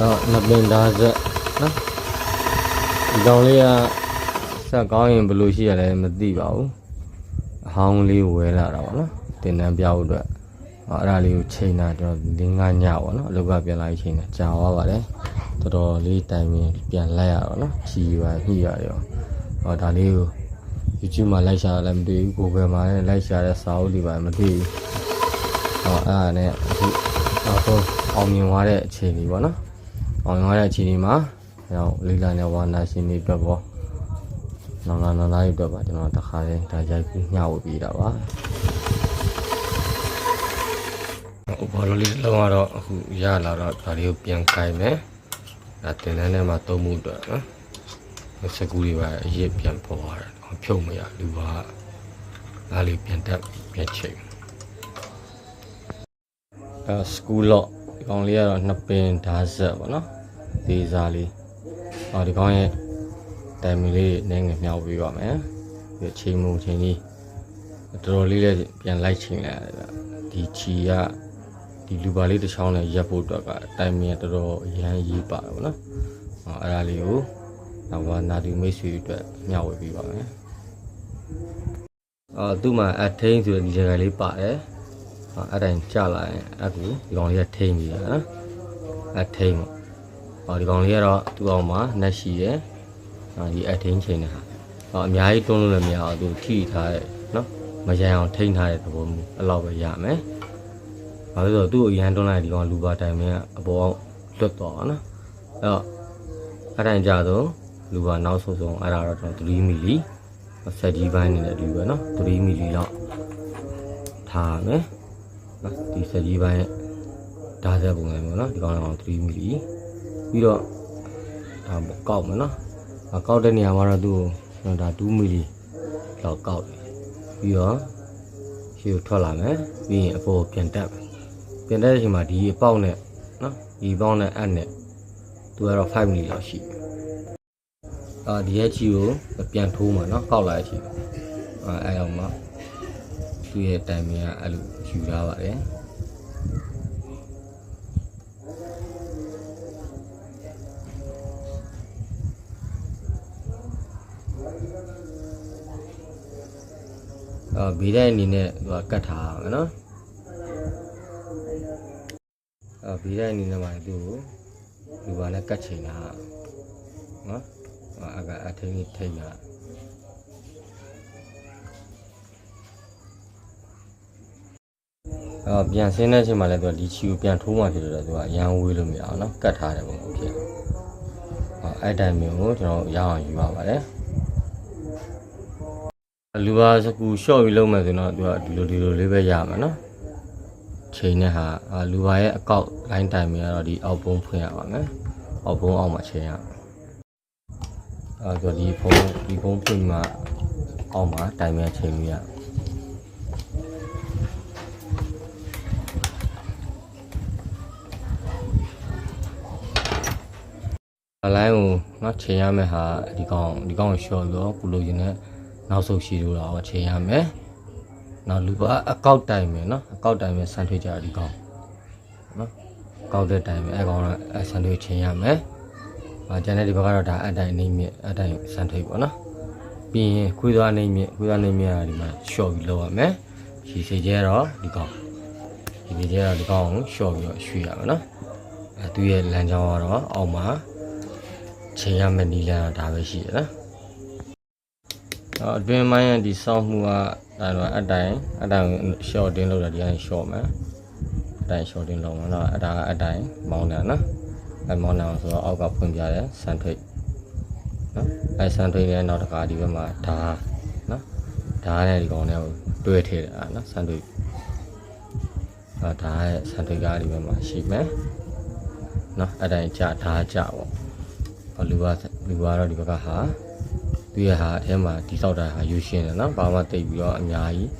တော့နှစ်ပင်သားဆက်နော်ဒီကောင်လေးကဆက်ကောင်းရင်ဘယ်လိုရှိရလဲမသိပါဘူးအဟောင်းလေးဝယ်လာတာပေါ့နော်တင်တန်းပြဖို့အတွက်ဟောအဲ့ဒါလေးကိုချိန်တာကျွန်တော်လင်းငါညပေါ့နော်အလုပ်ကပြန်လာပြီးချိန်တာကြာသွားပါတယ်တော်တော်လေးတိုင်ပင်ပြန်လိုက်ရတော့နော်ချီပါညှိရရောဟောဒါလေးကို YouTube မှာလိုက်ရှာတာလည်းမတွေ့ဘူး Google မှာလည်းလိုက်ရှာတဲ့စာအုပ်တွေပါမတွေ့ဘူးဟောအဲ့ဒါနဲ့အခုနောက်ဆုံးအောင်မြင်သွားတဲ့အခြေအနေပေါ့နော် အောင်ရတဲ့အခြေအနေမှာတော့လေးလာနဲ့ဝါနာရှင်တွေအတွက်ပေါ့နောင်လာနောင်လာတွေအတွက်ပါကျွန်တော်တခါလေးဒါရိုက်ပြီးညှဝပြီးတာပါဥပဒေလေးလုံးကတော့အခုရလာတော့ဒါလေးကိုပြန်ကင်မယ်ဒါတင်တန်းထဲမှာသုံးမှုအတွက်နော်စကူတွေပါအရေးပြန်ပေါ်လာတယ်ဖြုတ်မရလူပါဒါလေးပြန်တက်ပြန်ချိန်အဲစကူလော့ဒီ ကောင်လေးကတော့နှစ်ပင်ဓာတ်ဆက်ပေါ့နော်ဒီစားလေးအော်ဒီကောင်ရဲ့တိုင်မီလေးနည်းငယ်မြောက်ပေးပါမယ်ဒီချိန်မှုချိန်ကြီးတော်တော်လေးလည်းပြန်လိုက်ချိန်လိုက်ရတယ်ဗျဒီချီကဒီလူပါလေးတစ်ချောင်းနဲ့ရက်ဖို့အတွက်ကတိုင်မီကတော်တော်အရန်ရေးပါတယ်ပေါ့နော်အော်အဲ့ဒါလေးကိုနောက်ဝါနာဒီမိတ်ဆွေအတွက်မျှဝေပေးပါမယ်အော်သူ့မှာအထိန်ဆိုတဲ့ဒီဇာတ်လေးပါတယ်ဟော အဲ့တိုင်းကြလာရင်အခုဒီကောင်လေးကထိန်ပြီနော်အထိန်ပေါ့ဟောဒီကောင်လေးကတော့သူ့အောင်မှာနှက်ရှိတယ်ဟောဒီအထိန်ချိန်နေတာဟောအများကြီးတွန်းလို့လည်းမရအောင်သူထိထားတယ်နော်မရန်အောင်ထိန်ထားတဲ့သဘောမျိုးအဲ့လောက်ပဲရမယ်ဘာလို့လဲဆိုတော့သူ့ကိုအရန်တွန်းလိုက်ဒီကောင်လူပါတိုင်မင်းကအပေါ်အောင်လွတ်သွားတာနော်အဲ့တော့အဲ့တိုင်းကြတော့လူပါနောက်ဆုံးဆုံးအဲ့ဒါတော့ကျွန်တော်3မီလီဆက်ဒီပိုင်းနေတဲ့လူပဲနော်3မီလီလောက်ထားရမယ် နော်ဒီဆက်ဒီပိုင်းရဲ့ဒါဆက်ပုံစံမျိုးနော်ဒီကောင်ကတော့3မီလီပြီးတော့ဒါကောက်မယ်နော်အကောက်တဲ့နေရာမှာတော့သူ့ကိုဒါ2မီလီလောက်ကောက်တယ်ပြီးတော့ရှေ့ကိုထွက်လာမယ်ပြီးရင်အပေါ်ပြန်တက်မယ်ပြန်တက်တဲ့အချိန်မှာဒီအပေါက်နဲ့နော်ဒီပေါက်နဲ့အပ်နဲ့သူကတော့5မီလီလောက်ရှိတယ်အာဒီရဲ့ချီကိုပြန်ထိုးမှာနော်ကောက်လာတဲ့ချီကိုအဲအဲ့အောင်မှာ သူ့ရဲ့တိုင်မင်ကအဲ့လိုယူထားပါတယ်အာဘေးတဲ့အနေနဲ့သူကကတ်ထားရမယ်နော်အာဘေးတဲ့အနေနဲ့မှသူ့ကိုလူပါနဲ့ကတ်ချိန်တာနော်အာအကအထင်းကြီးထိတ်တာ အော်ပြန်ဆင်းတဲ့အချိန်မှာလည်းသူကဒီချီကိုပြန်ထိုးမှဖြစ်လို့တော့သူကအရန်ဝေးလို့မရအောင်နော်ကတ်ထားတယ်ပေါ့ဟုတ်ဖြစ်အော်အဲ့တိုင်မျိုးကိုကျွန်တော်ရအောင်ယူပါပါတယ်လူပါစကူရှော့ပြီးလုံးမယ်ဆိုတော့သူကဒီလိုဒီလိုလေးပဲရမှာနော်ချိန်နဲ့ဟာအာလူပါရဲ့အကောက်လိုင်းတိုင်မျိုးကတော့ဒီအောက်ပုံးဖွင့်ရပါမယ်အောက်ပုံးအောက်မှာချိန်ရအောင်အဲဆိုဒီဖုန်းဒီဖုန်းဖွင့်မှာအောက်မှာတိုင်မျိုးချိန်လို့ရ လိုင်းကိုနော်ချိန်ရမယ်ဟာဒီကောင်ဒီကောင်ကိုရှော့ပြီးတော့ကုလိုရင်နဲ့နောက်ဆုတ်ရှိလို့တော့ချိန်ရမယ်နောက်လူပါအကောက်တိုင်မယ်နော်အကောက်တိုင်မယ်ဆန်ထွေးကြဒီကောင်နော်ကောက်တဲ့တိုင်မယ်အဲကောင်ကဆန်ထွေးချိန်ရမယ်အာကျန်တဲ့ဒီဘက်ကတော့ဒါအတိုင်နေမြင့်အတိုင်ဆန်ထွေးပေါ့နော်ပြီးရင်ခွေးသွားနေမြင့်ခွေးသွားနေမြင့်ကဒီမှာရှော့ပြီးလောက်ရမယ်ရှည်စေကျဲတော့ဒီကောင်ဒီဒီကျဲတော့ဒီကောင်ကိုရှော့ပြီးတော့ရွှေ့ရမယ်နော်အဲသူရဲ့လမ်းကြောင်းကတော့အောက်မှာ ချိန်ရမယ်နီလန်ဒါပဲရှိရနော်အော်အတွင်းမိုင်းရဲ့ဒီစောင်းမှုကအဲတော့အတိုင်အတိုင်ရှော့တင်းလောက်တာဒီကနေရှော့မယ်အတိုင်ရှော့တင်းလောက်မှာနော်အတာအတိုင်မောင်းတယ်နော်အဲမောင်းတယ်ဆိုတော့အောက်ကဖွင့်ပြတယ်ဆန်ထိတ်နော်အဲဆန်ထိတ်ရဲ့နောက်တစ်ခါဒီဘက်မှာဓာနော်ဓာနဲ့ဒီကောင်နဲ့ကိုတွဲထည့်တယ်အာနော်ဆန်ထိတ်အဲဓာရဲ့ဆန်ထိတ်ကဒီဘက်မှာရှိမယ်နော်အတိုင်ကြဓာကြပေါ့ဟော လူကလူကတော့ဒီဘက်ကဟာသူရဲ့ဟာအထဲမှာတိဆောက်တာဟာယူရှင်းတယ်နော်ဘာမှတိတ်ပြီးတော့အများကြီး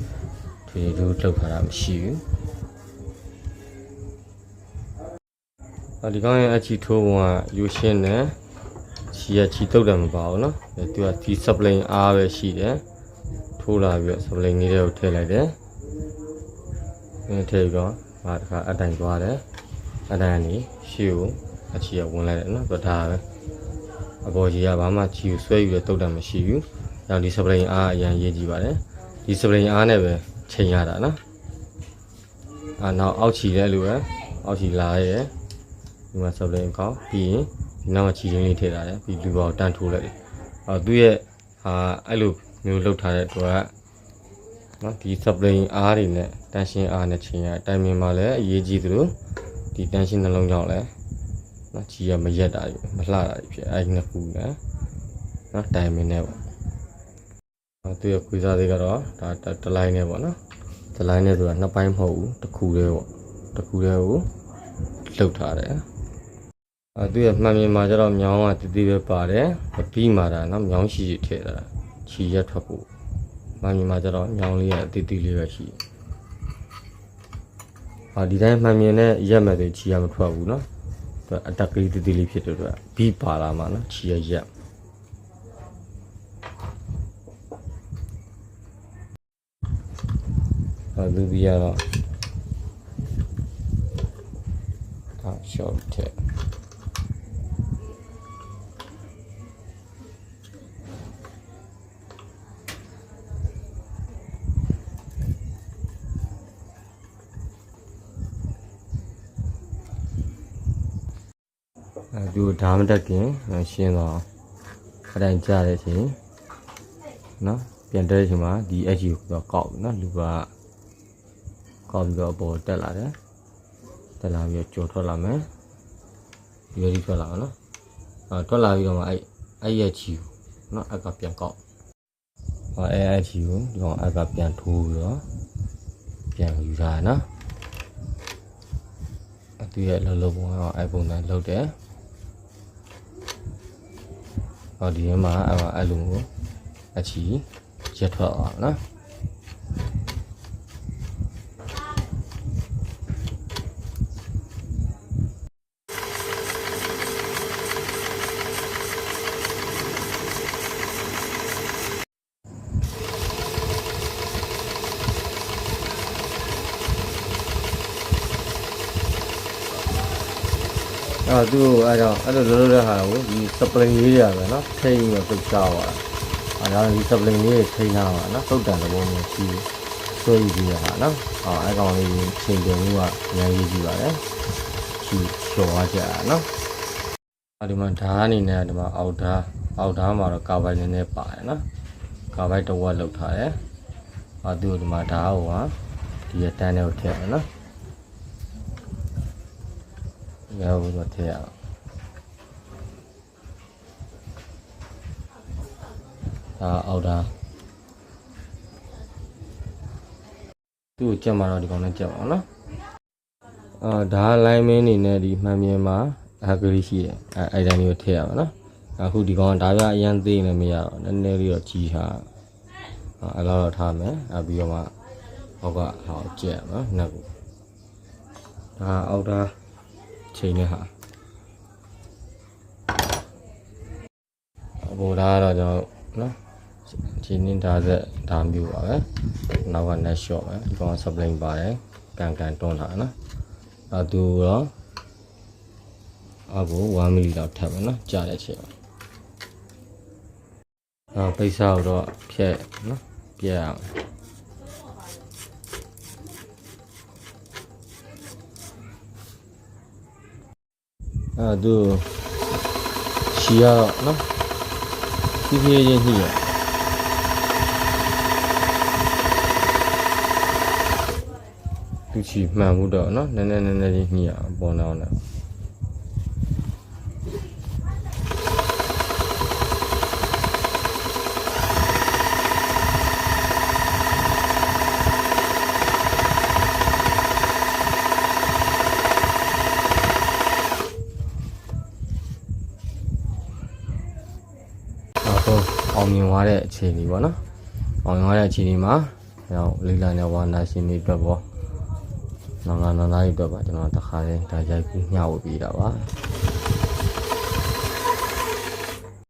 ထွေထူးထုတ်ထားတာမရှိဘူးအဲဒီကောင်ရဲ့အချီထိုးပုံကယူရှင်းတယ်ချီရချီတုတ်တယ်မပါဘူးနော်အဲသူကဒီ supply အားပဲရှိတယ်ထိုးလာပြီးတော့ supply လေးတွေကိုထည့်လိုက်တယ်အဲထည့်ပြီးတော့ဟာတခါအတိုင်သွားတယ်အတိုင်ကနေရှေ့ကိုအချီကဝင်လိုက်တယ်နော်ဆိုတော့ဒါပဲ အပေါ်ကြီးကဘာမှချီကိုဆွဲယူတဲ့တုတ်တံမရှိဘူး။နောက်ဒီ spring အားအရင်ရေးကြည့်ပါတယ်။ဒီ spring အားနဲ့ပဲချိန်ရတာနော်။အာနောက်အောက်ချီလည်းလိုပဲအောက်ချီလာရဲဒီမှာ spring ကောက်ပြီးရင်ဒီနောက်မှာချီချင်းလေးထည့်ထားတယ်ပြီးလူပေါ်တန်းထိုးလိုက်တယ်။အော်သူ့ရဲ့ဟာအဲ့လိုမျိုးလှုပ်ထားတဲ့အတွက်နော်ဒီ supply အားတွေနဲ့ tension အားနဲ့ချိန်ရအတိုင်းမြင်မှလည်းအရေးကြီးသလိုဒီ tension နှလုံးကြောင့်လည်း နော်ကြီးရမရက်တာတွေမလှတာတွေဖြစ်အဲ့ဒီနှစ်ခုနဲ့နော် timing နဲ့ပေါ့နော်သူရဲ့ခွေးစားသေးကတော့ဒါတလိုင်းနဲ့ပေါ့နော်တလိုင်းနဲ့ဆိုတာနှစ်ပိုင်းမဟုတ်ဘူးတစ်ခုတည်းပေါ့တစ်ခုတည်းကိုလှုပ်ထားတယ်အဲသူရဲ့မှန်မြင်မှာကျတော့မြောင်းကတည်တည်ပဲပါတယ်ပြီးမှတာနော်မြောင်းရှိရှိထည့်တာချီရက်ထွက်ဖို့မမြင်မှာကျတော့ညောင်လေးရဲ့အတီးတီးလေးပဲရှိတယ်။ဟာဒီတိုင်းမှန်မြင်နဲ့ရက်မဲ့တွေချီရမထွက်ဘူးနော်။ သူအတက်ကလေးတီးတီးလေးဖြစ်တဲ့အတွက်ဘီပါလာမှာနော်ချီရရက်။ဟာလူကြီးကတော့အာရှော့တဲ့ အဲသူဓာမတက်ခင်အဲရှင်းသွားအောင်အတိုင်းကြားတဲ့အချိန်နော်ပြန်တက်တဲ့အချိန်မှာဒီ edge ကိုတော့ကောက်ပြီနော်လူကကောက်ပြီးတော့အပေါ်တက်လာတယ်တက်လာပြီးတော့ကြော်ထွက်လာမယ်ဒီလိုထွက်လာမှာနော်အဲထွက်လာပြီးတော့မှအဲ့အဲ့ရဲ့ချီကိုနော်အကပြန်ကောက်ဟောအဲ့အဲ့ချီကိုဒီကောင်အကပြန်ထိုးပြီးတော့ပြန်ယူထားရနော်အတူရဲ့လှုပ်လှုပ်ပုံကတော့အဲ့ပုံစံလှုပ်တယ် ဟောဒီထဲမှာအဲ့မှာအဲ့လိုကိုအချီရက်ထွက်အောင်နော် အဲ့သူ့အဲ့တော့အဲ့လိုလိုလိုတဲ့ဟာကိုဒီ spring လေးတွေပဲနော်ထိန်းပြီးတော့ကြောက်သွားတာအဲ့တော့ဒီ spring လေးထိန်းထားပါနော်သုတ်တန်သဘောမျိုးရှိဆိုရည်ကြီးရပါနော်အော်အဲ့ကောင်လေးချိန်ပြန်လို့ကအများကြီးကြည့်ပါတယ်ကြည့်ကျော်သွားကြတာနော်အဲ့ဒီမှာဓာတ်အနေနဲ့ဒီမှာအောက်ဓာတ်အောက်ဓာတ်မှာတော့ကာဗိုင်နည်းနည်းပါတယ်နော်ကာဗိုင်တဝက်လောက်ထားတယ်အဲ့သူ့ဒီမှာဓာတ်ဟိုဟာဒီရတန်းတွေကိုထည့်မယ်နော် ရဘူးတော့ထည့်ရအောင်ဒါအောက်တာသူ့ကိုကြက်မှာတော့ဒီကောင်နဲ့ကြက်ပါအောင်နော်အာဒါလိုင်းမင်းနေနဲ့ဒီမှန်မြင်မှာအခရီးရှိတယ်အဲအဲ့တိုင်းလေးကိုထည့်ရပါနော်အခုဒီကောင်ကဒါပြအရန်သေးနေမရတော့နည်းနည်းလေးတော့ကြီးထားအဲ့လိုတော့ထားမယ်အဲပြီးတော့မှဟောက်ကဟောက်ကြက်ရမှာနှက်ကိုဒါအောက်တာ ချိန်နဲ့ဟာအပေါ်ဒါကတော့ကျွန်တော်နော်ချိန်နေဒါဆက်ဒါမျိုးပါပဲနောက်က net shot ပဲဒီကောင် supply ပါတယ်ကန်ကန်တွန်းတာနော်အဲသူတော့အခု1 ml လောက်ထပ်မယ်နော်ကြားတဲ့ချိန်ပါအဲပိတ်စာတော့ဖြက်နော်ပြက်အောင် အဲသူချီရတော့နော်ဖြည်းဖြည်းချင်းညှိရသူချီမှန်မှုတော့နော်နည်းနည်းနည်းနည်းချင်းညှိရအောင်ပေါ်နေအောင်လည်းနော က်ဆုံးအောင်မြင်သွားတဲ့အခြေအနေပေါ့နော်အောင်မြင်သွားတဲ့အခြေအနေမှာရောက်လိလာနဲ့ဝါနာရှင်တွေအတွက်ပေါ့နောင်လာနောင်လာတွေအတွက်ပါကျွန်တော်တခါလေးဒါရိုက်ပြီးညှောက်ပြီးတာပါ